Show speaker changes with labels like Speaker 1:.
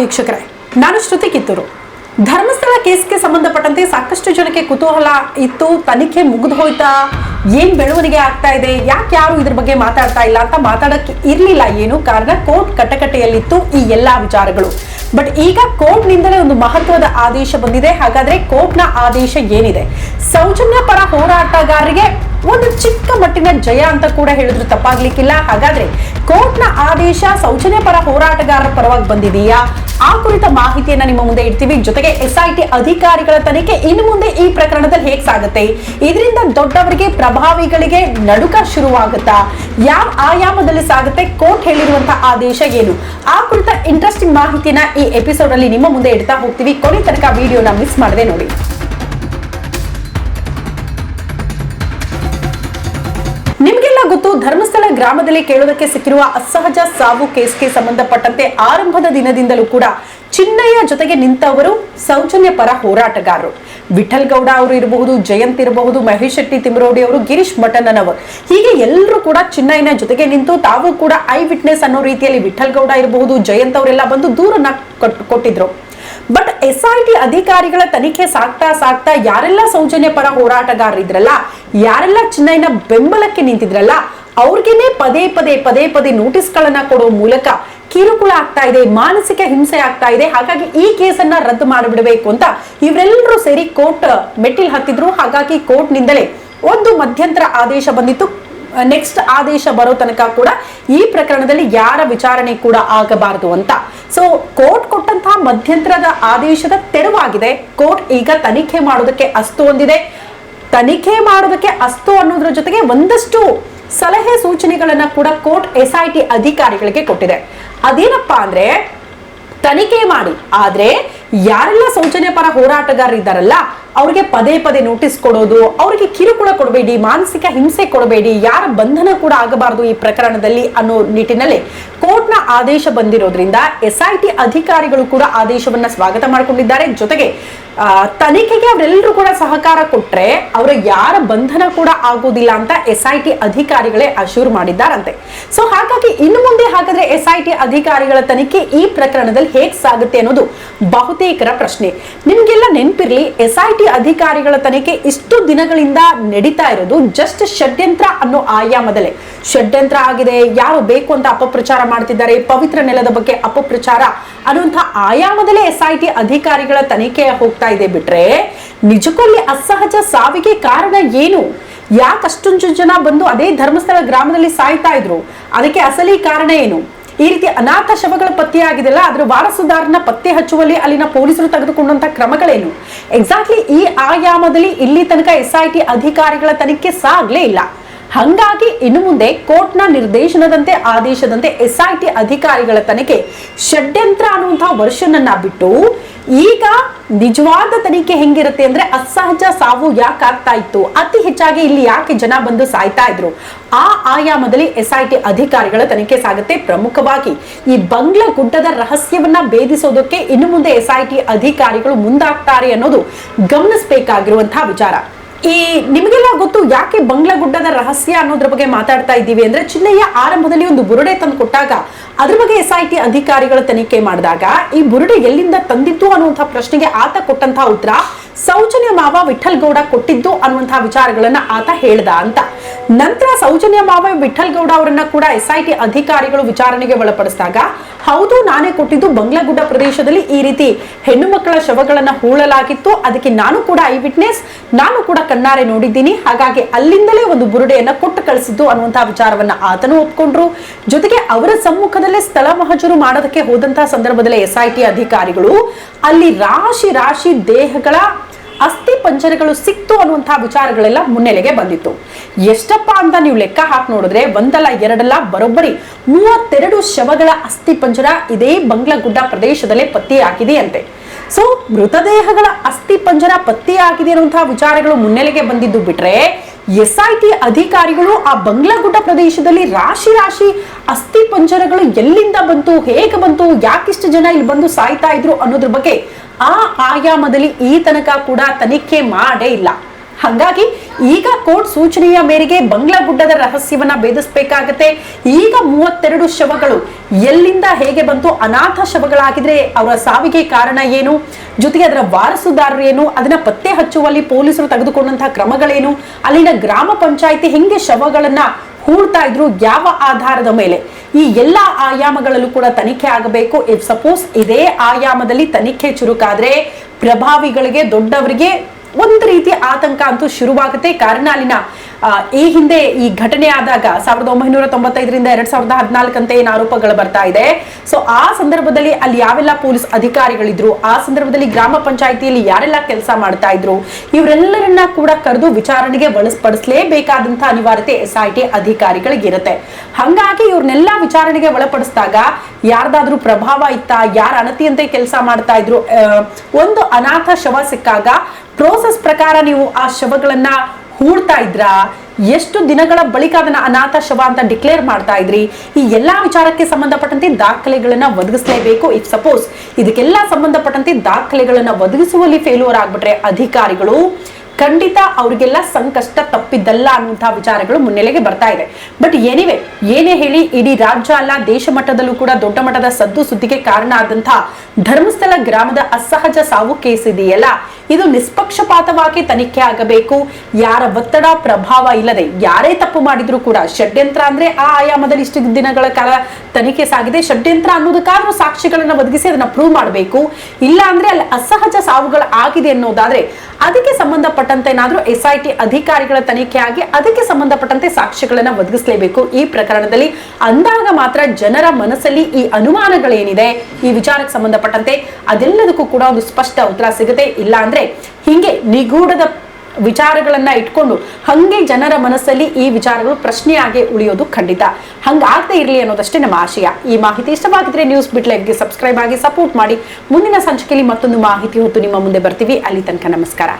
Speaker 1: ವೀಕ್ಷಕರೇ, ನಾನು ಶ್ರುತಿ ಕಿತ್ತೂರು. ಧರ್ಮಸ್ಥಳ ಕೇಸ್ಗೆ ಸಂಬಂಧಪಟ್ಟಂತೆ ಸಾಕಷ್ಟು ಜನಕ್ಕೆ ಕುತೂಹಲ ಇತ್ತು, ತನಿಖೆ ಮುಗಿದು ಹೋಯ್ತಾ, ಏನ್ ಬೆಳವಣಿಗೆ ಆಗ್ತಾ ಇದೆ, ಯಾಕೆ ಯಾರು ಇದ್ರ ಬಗ್ಗೆ ಮಾತಾಡ್ತಾ ಇಲ್ಲ ಅಂತ ಮಾತಾಡಕ್ಕೆ ಇರ್ಲಿಲ್ಲ ಏನು ಕಾರಣ ಕೋರ್ಟ್ ಕಟಕಟೆಯಲ್ಲಿತ್ತು ಈ ಎಲ್ಲಾ ವಿಚಾರಗಳು. ಬಟ್ ಈಗ ಕೋರ್ಟ್ ನಿಂದಲೇ ಒಂದು ಮಹತ್ವದ ಆದೇಶ ಬಂದಿದೆ, ಹಾಗಾದ್ರೆ ಕೋರ್ಟ್ನ ಆದೇಶ ಏನಿದೆ? ಸೌಜನ್ಯ ಪರ ಹೋರಾಟಗಾರರಿಗೆ ಒಂದು ಚಿಕ್ಕ ಮಟ್ಟಿನ ಜಯ ಅಂತ ಕೂಡ ಹೇಳಿದ್ರು ತಪ್ಪಾಗ್ಲಿಕ್ಕಿಲ್ಲ. ಹಾಗಾದ್ರೆ ಕೋರ್ಟ್ನ ಆದೇಶ ಸೌಜನ್ಯ ಪರ ಹೋರಾಟಗಾರರ ಪರವಾಗಿ ಬಂದಿದೆಯಾ? ಆ ಕುರಿತ ಮಾಹಿತಿಯನ್ನ ನಿಮ್ಮ ಮುಂದೆ ಇಡ್ತೀವಿ. ಜೊತೆಗೆ ಎಸ್ಐಟಿ ಅಧಿಕಾರಿಗಳ ತನಿಖೆ ಇನ್ನು ಮುಂದೆ ಈ ಪ್ರಕರಣದಲ್ಲಿ ಹೇಗೆ ಸಾಗುತ್ತೆ? ಇದರಿಂದ ದೊಡ್ಡವರಿಗೆ, ಪ್ರಭಾವಿಗಳಿಗೆ ನಡುಕ ಶುರುವಾಗುತ್ತಾ? ಯಾವ ಆಯಾಮದಲ್ಲಿ ಸಾಗುತ್ತೆ? ಕೋರ್ಟ್ ಹೇಳಿರುವಂತಹ ಆದೇಶ ಏನು? ಆ ಕುರಿತ ಇಂಟ್ರೆಸ್ಟಿಂಗ್ ಮಾಹಿತಿನ ಈ ಎಪಿಸೋಡ್ ಅಲ್ಲಿ ನಿಮ್ಮ ಮುಂದೆ ಇಡ್ತಾ ಹೋಗ್ತೀವಿ. ಕೊನೆ ತನಕ ವಿಡಿಯೋನ ಮಿಸ್ ಮಾಡದೆ ನೋಡಿ. ನಿಮಗೆಲ್ಲ ಗೊತ್ತು, ಧರ್ಮಸ್ಥಳ ಗ್ರಾಮದಲ್ಲಿ ಕೇಳೋದಕ್ಕೆ ಸಿಕ್ಕಿರುವ ಅಸಹಜ ಸಾವು ಕೇಸ್ಗೆ ಸಂಬಂಧಪಟ್ಟಂತೆ ಆರಂಭದ ದಿನದಿಂದಲೂ ಕೂಡ ಚಿನ್ನಯ್ಯ ಜೊತೆಗೆ ನಿಂತವರು ಸೌಜನ್ಯ ಪರ ಹೋರಾಟಗಾರರು. ವಿಠಲ್ ಗೌಡ ಅವರು ಇರಬಹುದು, ಜಯಂತ್ ಇರಬಹುದು, ಮಹೇಶ್ ಶೆಟ್ಟಿ, ತಿಮರೋಡಿ ಅವರು, ಗಿರೀಶ್ ಮಠಣ್ಣನವರು. ಹೀಗೆ ಎಲ್ಲರೂ ಕೂಡ ಚಿನ್ನಯ್ಯನ ಜೊತೆಗೆ ನಿಂತು ತಾವು ಕೂಡ ಐ ವಿಟ್ನೆಸ್ ಅನ್ನೋ ರೀತಿಯಲ್ಲಿ ವಿಠಲ್ ಗೌಡ ಇರಬಹುದು, ಜಯಂತ್ ಅವರೆಲ್ಲ ಬಂದು ದೂರನ್ನ ಕೊಟ್- ಕೊಟ್ಟಿದ್ರು. ಬಟ್ ಎಸ್ ಐ ಟಿ ಅಧಿಕಾರಿಗಳ ತನಿಖೆ ಸಾಕ್ತಾ ಸಾಕ್ತಾ ಯಾರೆಲ್ಲ ಸೌಜನ್ಯ ಪರ ಹೋರಾಟಗಾರರಿದ್ರಲ್ಲ ಯಾರೆಲ್ಲ ಚಿನ್ನೈನ ಬೆಂಬಲಕ್ಕೆ ನಿಂತಿದ್ರಲ್ಲ, ಅವ್ರಿಗೇನೆ ಪದೇ ಪದೇ ಪದೇ ಪದೇ ನೋಟಿಸ್ಗಳನ್ನ ಕೊಡೋ ಮೂಲಕ ಕಿರುಕುಳ ಆಗ್ತಾ ಇದೆ, ಮಾನಸಿಕ ಹಿಂಸೆ ಆಗ್ತಾ ಇದೆ. ಹಾಗಾಗಿ ಈ ಕೇಸನ್ನ ರದ್ದು ಮಾಡಿಬಿಡಬೇಕು ಅಂತ ಇವರೆಲ್ಲರೂ ಸೇರಿ ಕೋರ್ಟ್ ಮೆಟ್ಟಿಲ್ ಹತ್ತಿದ್ರು. ಹಾಗಾಗಿ ಕೋರ್ಟ್ ನಿಂದಲೇ ಒಂದು ಮಧ್ಯಂತರ ಆದೇಶ ಬಂದಿತ್ತು. ನೆಕ್ಸ್ಟ್ ಆದೇಶ ಬರೋ ತನಕ ಕೂಡ ಈ ಪ್ರಕರಣದಲ್ಲಿ ಯಾರ ವಿಚಾರಣೆ ಕೂಡ ಆಗಬಾರದು ಅಂತ. ಸೊ ಕೋರ್ಟ್ ಕೊಟ್ಟಂತಹ ಮಧ್ಯಂತರದ ಆದೇಶದ ತೆರವಾಗಿದೆ. ಕೋರ್ಟ್ ಈಗ ತನಿಖೆ ಮಾಡೋದಕ್ಕೆ ಅಸ್ತು ಹೊಂದಿದೆ. ತನಿಖೆ ಮಾಡೋದಕ್ಕೆ ಅಸ್ತು ಅನ್ನೋದ್ರ ಜೊತೆಗೆ ಒಂದಷ್ಟು ಸಲಹೆ ಸೂಚನೆಗಳನ್ನ ಕೂಡ ಕೋರ್ಟ್ ಎಸ್ ಐ ಟಿ ಅಧಿಕಾರಿಗಳಿಗೆ ಕೊಟ್ಟಿದೆ. ಅದೇನಪ್ಪಾ ಅಂದ್ರೆ, ತನಿಖೆ ಮಾಡಿ. ಆದ್ರೆ, ಯಾರೆಲ್ಲ ಸೌಜನ್ಯ ಪರ ಹೋರಾಟಗಾರರಿದ್ದಾರಲ್ಲ ಅವ್ರಿಗೆ ಪದೇ ಪದೇ ನೋಟಿಸ್ ಕೊಡೋದು, ಅವ್ರಿಗೆ ಕಿರುಕುಳ ಕೊಡಬೇಡಿ, ಮಾನಸಿಕ ಹಿಂಸೆ ಕೊಡಬೇಡಿ, ಯಾರ ಬಂಧನ ಕೂಡ ಆಗಬಾರದು ಈ ಪ್ರಕರಣದಲ್ಲಿ ಅನ್ನೋ ನಿಟ್ಟಿನಲ್ಲಿ ಕೋರ್ಟ್ನ ಆದೇಶ ಬಂದಿರೋದ್ರಿಂದ ಎಸ್ಐಟಿ ಅಧಿಕಾರಿಗಳು ಕೂಡ ಆದೇಶವನ್ನ ಸ್ವಾಗತ ಮಾಡಿಕೊಂಡಿದ್ದಾರೆ. ಜೊತೆಗೆ ತನಿಖೆಗೆ ಅವರೆಲ್ಲರೂ ಕೂಡ ಸಹಕಾರ ಕೊಟ್ರೆ ಅವರ ಯಾರ ಬಂಧನ ಕೂಡ ಆಗೋದಿಲ್ಲ ಅಂತ ಎಸ್ ಐ ಟಿ ಅಧಿಕಾರಿಗಳೇ ಅಶೂರ್ ಮಾಡಿದ್ದಾರಂತೆ. ಸೊ ಹಾಗಾಗಿ ಇನ್ನು ಮುಂದೆ ಹಾಗಾದ್ರೆ ಎಸ್ ಐ ಟಿ ಅಧಿಕಾರಿಗಳ ತನಿಖೆ ಈ ಪ್ರಕರಣದಲ್ಲಿ ಹೇಗ್ ಸಾಗುತ್ತೆ ಅನ್ನೋದು ಬಹುತೇಕರ ಪ್ರಶ್ನೆ. ನಿಮ್ಗೆಲ್ಲ ನೆನ್ಪಿರ್ಲಿ ಎಸ್ ಐ ಟಿ ಅಧಿಕಾರಿಗಳ ತನಿಖೆ ಇಷ್ಟು ದಿನಗಳಿಂದ ನಡೀತಾ ಇರೋದು. ಜಸ್ಟ್ ಷಡ್ಯಂತ್ರ ಅನ್ನೋ ಆಯಾಮದಲ್ಲೇ. ಷಡ್ಯಂತ್ರ ಆಗಿದೆ, ಯಾರು ಬೇಕು ಅಂತ ಅಪಪ್ರಚಾರ ಮಾಡ್ತಿದ್ದಾರೆ, ಪವಿತ್ರ ನೆಲದ ಬಗ್ಗೆ ಅಪಪ್ರಚಾರ ಅನ್ನುವಂಥ ಆಯಾಮದಲ್ಲೇ ಎಸ್ ಐ ಟಿ ಅಧಿಕಾರಿಗಳ ತನಿಖೆ ಹೋಗ್ತಾ ಇದೆ ಬಿಟ್ರೆ ನಿಜಕ್ಕೂ ಅಸಹಜ ಸಾವಿಗೆ ಕಾರಣ ಏನು? ಯಾಕಷ್ಟೊಂದು ಜನ ಬಂದು ಅದೇ ಧರ್ಮಸ್ಥಳ ಗ್ರಾಮದಲ್ಲಿ ಸಾಯ್ತಾ ಇದ್ರು? ಅದಕ್ಕೆ ಅಸಲಿ ಕಾರಣ ಏನು? ಈ ರೀತಿ ಅನಾಥ ಶವಗಳ ಪತ್ತೆಯಾಗಿದೆಲ್ಲ ಅದರ ವಾರಸುದಾರನ ಪತ್ತೆ ಹಚ್ಚುವಲ್ಲಿ ಅಲ್ಲಿನ ಪೊಲೀಸರು ತೆಗೆದುಕೊಂಡಂತ ಕ್ರಮಗಳೇನು? ಎಕ್ಸಾಕ್ಟ್ಲಿ ಈ ಆಯಾಮದಲ್ಲಿ ಇಲ್ಲಿ ತನಕ ಎಸ್ ಅಧಿಕಾರಿಗಳ ತನಿಖೆ ಸಾಗಲೇ ಇಲ್ಲ. ಹಂಗಾಗಿ ಇನ್ನು ಮುಂದೆ ಕೋರ್ಟ್ನ ನಿರ್ದೇಶನದಂತೆ ಆದೇಶದಂತೆ ಎಸ್ಐಟಿ ಅಧಿಕಾರಿಗಳ ತನಿಖೆ ಷಡ್ಯಂತ್ರ ಅನ್ನುವಂತಹ ವರ್ಷನ್ ಅನ್ನ ಬಿಟ್ಟು ಈಗ ನಿಜವಾದ ತನಿಖೆ ಹೆಂಗಿರುತ್ತೆ ಅಂದ್ರೆ ಅಸಹಜ ಸಾವು ಯಾಕೆ ಆಗ್ತಾ ಇತ್ತು? ಅತಿ ಹೆಚ್ಚಾಗಿ ಇಲ್ಲಿ ಯಾಕೆ ಜನ ಬಂದು ಸಾಯ್ತಾ ಇದ್ರು? ಆ ಆಯಾಮದಲ್ಲಿ ಎಸ್ಐಟಿ ಅಧಿಕಾರಿಗಳ ತನಿಖೆ ಸಾಗುತ್ತೆ. ಪ್ರಮುಖವಾಗಿ ಈ ಬಂಗ್ಲಾ ಗುಡ್ಡದ ರಹಸ್ಯವನ್ನ ಭೇದಿಸೋದಕ್ಕೆ ಇನ್ನು ಮುಂದೆ ಎಸ್ಐಟಿ ಅಧಿಕಾರಿಗಳು ಮುಂದಾಗ್ತಾರೆ ಅನ್ನೋದು ಗಮನಿಸಬೇಕಾಗಿರುವಂತಹ ವಿಚಾರ. ಈ ನಿಮಗೆಲ್ಲ ಗೊತ್ತು ಯಾಕೆ ಬಂಗ್ಲಗುಡ್ಡದ ರಹಸ್ಯ ಅನ್ನೋದ್ರ ಬಗ್ಗೆ ಮಾತಾಡ್ತಾ ಇದ್ದೀವಿ ಅಂದ್ರೆ ಚಿನ್ನಯ್ಯ ಆರಂಭದಲ್ಲಿ ಒಂದು ಬುರುಡೆ ತಂದು ಕೊಟ್ಟಾಗ ಅದ್ರ ಬಗ್ಗೆ ಎಸ್ ಐ ಟಿ ಅಧಿಕಾರಿಗಳು ತನಿಖೆ ಮಾಡಿದಾಗ ಈ ಬುರುಡೆ ಎಲ್ಲಿಂದ ತಂದಿತ್ತು ಅನ್ನುವಂತಹ ಪ್ರಶ್ನೆಗೆ ಆತ ಕೊಟ್ಟಂತಹ ಉತ್ತರ ಸೌಜನ್ಯ ಮಾವ ವಿಠಲ್ ಗೌಡ ಕೊಟ್ಟಿದ್ದು ಅನ್ನುವಂತಹ ವಿಚಾರಗಳನ್ನ ಆತ ಹೇಳ್ದ ಅಂತ. ನಂತರ ಸೌಜನ್ಯ ಮಾವ ವಿಠಲ್ ಗೌಡ ಅವರನ್ನ ಕೂಡ ಎಸ್ ಐ ಟಿ ಅಧಿಕಾರಿಗಳು ವಿಚಾರಣೆಗೆ ಒಳಪಡಿಸಿದಾಗ, ಹೌದು, ನಾನೇ ಕೊಟ್ಟಿದ್ದು ಬಂಗ್ಲಾಗುಡ್ಡ ಪ್ರದೇಶದಲ್ಲಿ ಈ ರೀತಿ ಹೆಣ್ಣು ಮಕ್ಕಳ ಶವಗಳನ್ನ ಹೂಳಲಾಗಿತ್ತು. ಅದಕ್ಕೆ ನಾನು ಕೂಡ ಐ ವಿಟ್ನೆಸ್, ನಾನು ಕೂಡ ಕಣ್ಣಾರೆ ನೋಡಿದ್ದೀನಿ. ಹಾಗಾಗಿ ಅಲ್ಲಿಂದಲೇ ಒಂದು ಬುರುಡೆಯನ್ನ ಕೊಟ್ಟು ಕಳಿಸಿದ್ದು ಅನ್ನುವಂತಹ ವಿಚಾರವನ್ನ ಆತನು ಒಪ್ಕೊಂಡ್ರು. ಜೊತೆಗೆ ಅವರ ಸಮ್ಮುಖದಲ್ಲೇ ಸ್ಥಳ ಮಹಜರು ಮಾಡೋದಕ್ಕೆ ಹೋದಂತಹ ಸಂದರ್ಭದಲ್ಲಿ ಎಸ್ ಐ ಟಿ ಅಧಿಕಾರಿಗಳು ಅಲ್ಲಿ ರಾಶಿ ರಾಶಿ ದೇಹಗಳ ಅಸ್ಥಿ ಪಂಜರಗಳು ಸಿಕ್ತು ಅನ್ನುವಂತಹ ವಿಚಾರಗಳೆಲ್ಲ ಮುನ್ನೆಲೆಗೆ ಬಂದಿತ್ತು. ಎಷ್ಟಪ್ಪ ಅಂತ ನೀವು ಲೆಕ್ಕ ಹಾಕಿ ನೋಡಿದ್ರೆ ಒಂದಲ್ಲ ಎರಡಲ್ಲ ಬರೋಬ್ಬರಿ ಮೂವತ್ತೆರಡು ಶವಗಳ ಅಸ್ಥಿ ಪಂಜರ ಇದೇ ಬಂಗ್ಲಗುಡ್ಡ ಪ್ರದೇಶದಲ್ಲೇ ಪತ್ತೆಯಾಗಿದೆಯಂತೆ ಸೊ ಮೃತದೇಹಗಳ ಅಸ್ಥಿ ಪಂಜರ ಪತ್ತೆಯಾಗಿದೆ ಅನ್ನುವಂತಹ ವಿಚಾರಗಳು ಮುನ್ನೆಲೆಗೆ ಬಂದಿದ್ದು ಬಿಟ್ರೆ ಎಸ್ ಐ ಟಿ ಅಧಿಕಾರಿಗಳು ಆ ಬಂಗ್ಲಾಗುಡ್ಡ ಪ್ರದೇಶದಲ್ಲಿ ರಾಶಿ ರಾಶಿ ಅಸ್ಥಿ ಪಂಜರಗಳು ಎಲ್ಲಿಂದ ಬಂತು, ಹೇಗೆ ಬಂತು, ಯಾಕಿಷ್ಟು ಜನ ಇಲ್ಲಿ ಬಂದು ಸಾಯ್ತಾ ಇದ್ರು ಅನ್ನೋದ್ರ ಬಗ್ಗೆ ಆ ಆಯಾಮದಲ್ಲಿ ಈ ತನಕ ಕೂಡ ತನಿಖೆ ಮಾಡೇ ಇಲ್ಲ. ಹಾಗಾಗಿ ಈಗ ಕೋರ್ಟ್ ಸೂಚನೆಯ ಮೇರೆಗೆ ಬಂಗ್ಲಾ ಗುಡ್ಡದ ರಹಸ್ಯವನ್ನ ಭೇದಿಸಬೇಕಾಗತ್ತೆ. ಈಗ ಮೂವತ್ತೆರಡು ಶವಗಳು ಎಲ್ಲಿಂದ ಹೇಗೆ ಬಂತು ಅನಾಥ ಶವಗಳಾಗಿದ್ರೆ ಅವರ ಸಾವಿಗೆ ಕಾರಣ ಏನು? ಜೊತೆಗೆ ಅದರ ವಾರಸುದಾರರು ಏನು? ಅದನ್ನ ಪತ್ತೆ ಹಚ್ಚುವಲ್ಲಿ ಪೊಲೀಸರು ತೆಗೆದುಕೊಂಡಂತಹ ಕ್ರಮಗಳೇನು? ಅಲ್ಲಿನ ಗ್ರಾಮ ಪಂಚಾಯಿತಿ ಹೆಂಗೆ ಶವಗಳನ್ನ ಹೂಳ್ತಾ ಇದ್ರು ಯಾವ ಆಧಾರದ ಮೇಲೆ? ಈ ಎಲ್ಲಾ ಆಯಾಮಗಳಲ್ಲೂ ಕೂಡ ತನಿಖೆ ಆಗಬೇಕು. ಇಫ್ ಸಪೋಸ್ ಇದೇ ಆಯಾಮದಲ್ಲಿ ತನಿಖೆ ಚುರುಕಾದ್ರೆ ಪ್ರಭಾವಿಗಳಿಗೆ, ದೊಡ್ಡವರಿಗೆ ಒಂದು ರೀತಿ ಆತಂಕ ಅಂತೂ ಶುರುವಾಗುತ್ತೆ. ಕಾರಣ ಅಲ್ಲಿನ ಈ ಹಿಂದೆ ಈ ಘಟನೆ ಆದಾಗ ಸಾವಿರದ ಒಂಬೈನೂರ ತೊಂಬತ್ತೈದರಿಂದ ಎರಡ್ ಸಾವಿರದ ಹದಿನಾಲ್ಕಂತೆ ಏನು ಆರೋಪಗಳು ಬರ್ತಾ ಇದೆ. ಸೊ ಆ ಸಂದರ್ಭದಲ್ಲಿ ಅಲ್ಲಿ ಯಾವೆಲ್ಲ ಪೊಲೀಸ್ ಅಧಿಕಾರಿಗಳಿದ್ರು? ಆ ಸಂದರ್ಭದಲ್ಲಿ ಗ್ರಾಮ ಪಂಚಾಯಿತಿಯಲ್ಲಿ ಯಾರೆಲ್ಲ ಕೆಲಸ ಮಾಡ್ತಾ ಇದ್ರು? ಇವರೆಲ್ಲರನ್ನ ಕೂಡ ಕರೆದು ವಿಚಾರಣೆಗೆ ಒಳಪಡಿಸಲೇಬೇಕಾದಂತಹ ಅನಿವಾರ್ಯತೆ ಎಸ್ ಐ ಟಿ ಅಧಿಕಾರಿಗಳಿಗಿರುತ್ತೆ ಹಂಗಾಗಿ ಇವ್ರನ್ನೆಲ್ಲ ವಿಚಾರಣೆಗೆ ಒಳಪಡಿಸಿದಾಗ ಯಾರ್ದಾದ್ರೂ ಪ್ರಭಾವ ಇತ್ತ, ಯಾರ ಅನತಿಯಂತೆ ಕೆಲಸ ಮಾಡ್ತಾ ಇದ್ರು? ಒಂದು ಅನಾಥ ಶವ ಸಿಕ್ಕಾಗ ಪ್ರೋಸೆಸ್ ಪ್ರಕಾರ ನೀವು ಆ ಶವಗಳನ್ನ ಹೂಡ್ತಾ ಇದ್ರಾ? ಎಷ್ಟು ದಿನಗಳ ಬಳಿಕ ಅದನ್ನ ಅನಾಥ ಶವ ಅಂತ ಡಿಕ್ಲೇರ್ ಮಾಡ್ತಾ ಇದ್ರಿ? ಈ ಎಲ್ಲಾ ವಿಚಾರಕ್ಕೆ ಸಂಬಂಧಪಟ್ಟಂತೆ ದಾಖಲೆಗಳನ್ನ ಒದಗಿಸಲೇಬೇಕು ಇಫ್ ಸಪೋಸ್ ಇದಕ್ಕೆಲ್ಲ ಸಂಬಂಧಪಟ್ಟಂತೆ ದಾಖಲೆಗಳನ್ನ ಒದಗಿಸುವಲ್ಲಿ ಫೇಲ್ಯೂರ್ ಆಗ್ಬಿಟ್ರೆ ಅಧಿಕಾರಿಗಳು ಖಂಡಿತ ಅವ್ರಿಗೆಲ್ಲ ಸಂಕಷ್ಟ ತಪ್ಪಿದ್ದಲ್ಲ ಅನ್ನುವಂತಹ ವಿಚಾರಗಳು ಮುನ್ನೆಲೆಗೆ ಬರ್ತಾ ಇದೆ. ಬಟ್ ಏನಿವೆ ಏನೇ ಹೇಳಿ ಇಡೀ ರಾಜ್ಯ ಅಲ್ಲ, ದೇಶ ಮಟ್ಟದಲ್ಲೂ ಕೂಡ ದೊಡ್ಡ ಮಟ್ಟದ ಸದ್ದು ಸುದ್ದಿಗೆ ಕಾರಣ ಆದಂತಹ ಧರ್ಮಸ್ಥಳ ಗ್ರಾಮದ ಅಸಹಜ ಸಾವು ಕೇಸ್ ಇದೆಯಲ್ಲ? ಇದು ನಿಷ್ಪಕ್ಷಪಾತವಾಗಿ ತನಿಖೆ ಆಗಬೇಕು. ಯಾರ ಒತ್ತಡ, ಪ್ರಭಾವ ಇಲ್ಲದೆ ಯಾರೇ ತಪ್ಪು ಮಾಡಿದ್ರು ಕೂಡ ಷಡ್ಯಂತ್ರ ಅಂದ್ರೆ ಆ ಆಯಾಮದಲ್ಲಿ ಇಷ್ಟು ದಿನಗಳ ಕಾಲ ತನಿಖೆ ಸಾಗಿದೆ. ಷಡ್ಯಂತ್ರ ಅನ್ನೋದಕ್ಕಾದ್ರೂ ಸಾಕ್ಷಿಗಳನ್ನ ಒದಗಿಸಿ ಅದನ್ನ ಪ್ರೂವ್ ಮಾಡಬೇಕು. ಇಲ್ಲ ಅಂದ್ರೆ ಅಲ್ಲಿ ಅಸಹಜ ಸಾವುಗಳು ಆಗಿದೆ ಅನ್ನೋದಾದ್ರೆ ಅದಕ್ಕೆ ಸಂಬಂಧಪಟ್ಟಂತೆ ಏನಾದ್ರೂ ಎಸ್ ಐ ಟಿ ಅಧಿಕಾರಿಗಳ ತನಿಖೆ ಆಗಿ ಅದಕ್ಕೆ ಸಂಬಂಧಪಟ್ಟಂತೆ ಸಾಕ್ಷಿಗಳನ್ನ ಒದಗಿಸಲೇಬೇಕು. ಈ ಪ್ರಕರಣದಲ್ಲಿ ಅಂದಾಗ ಮಾತ್ರ ಜನರ ಮನಸ್ಸಲ್ಲಿ ಈ ಅನುಮಾನಗಳೇನಿದೆ, ಈ ವಿಚಾರಕ್ಕೆ ಸಂಬಂಧಪಟ್ಟಂತೆ ಅದೆಲ್ಲದಕ್ಕೂ ಕೂಡ ಒಂದು ಸ್ಪಷ್ಟ ಉತ್ತರ ಸಿಗುತ್ತೆ. ಇಲ್ಲ ಅಂದ್ರೆ ಹಿಂಗೆ ನಿಗೂಢದ ವಿಚಾರಗಳನ್ನ ಇಟ್ಕೊಂಡು ಹಂಗೆ ಜನರ ಮನಸ್ಸಲ್ಲಿ ಈ ವಿಚಾರಗಳು ಪ್ರಶ್ನೆಯಾಗಿ ಉಳಿಯೋದು ಖಂಡಿತ. ಹಂಗಾಗದೆ ಇರಲಿ ಅನ್ನೋದಷ್ಟೇ ನಮ್ಮ ಆಶಯ. ಈ ಮಾಹಿತಿ ಇಷ್ಟವಾಗಿದ್ರೆ ನ್ಯೂಸ್ ಬಿಟ್ಲೆಗೆ ಸಬ್ಸ್ಕ್ರೈಬ್ ಆಗಿ ಸಪೋರ್ಟ್ ಮಾಡಿ. ಮುಂದಿನ ಸಂಚಿಕೆಯಲ್ಲಿ ಮತ್ತೊಂದು ಮಾಹಿತಿ ಹೊತ್ತು ನಿಮ್ಮ ಮುಂದೆ ಬರ್ತೀವಿ. ಅಲ್ಲಿ ತನಕ ನಮಸ್ಕಾರ.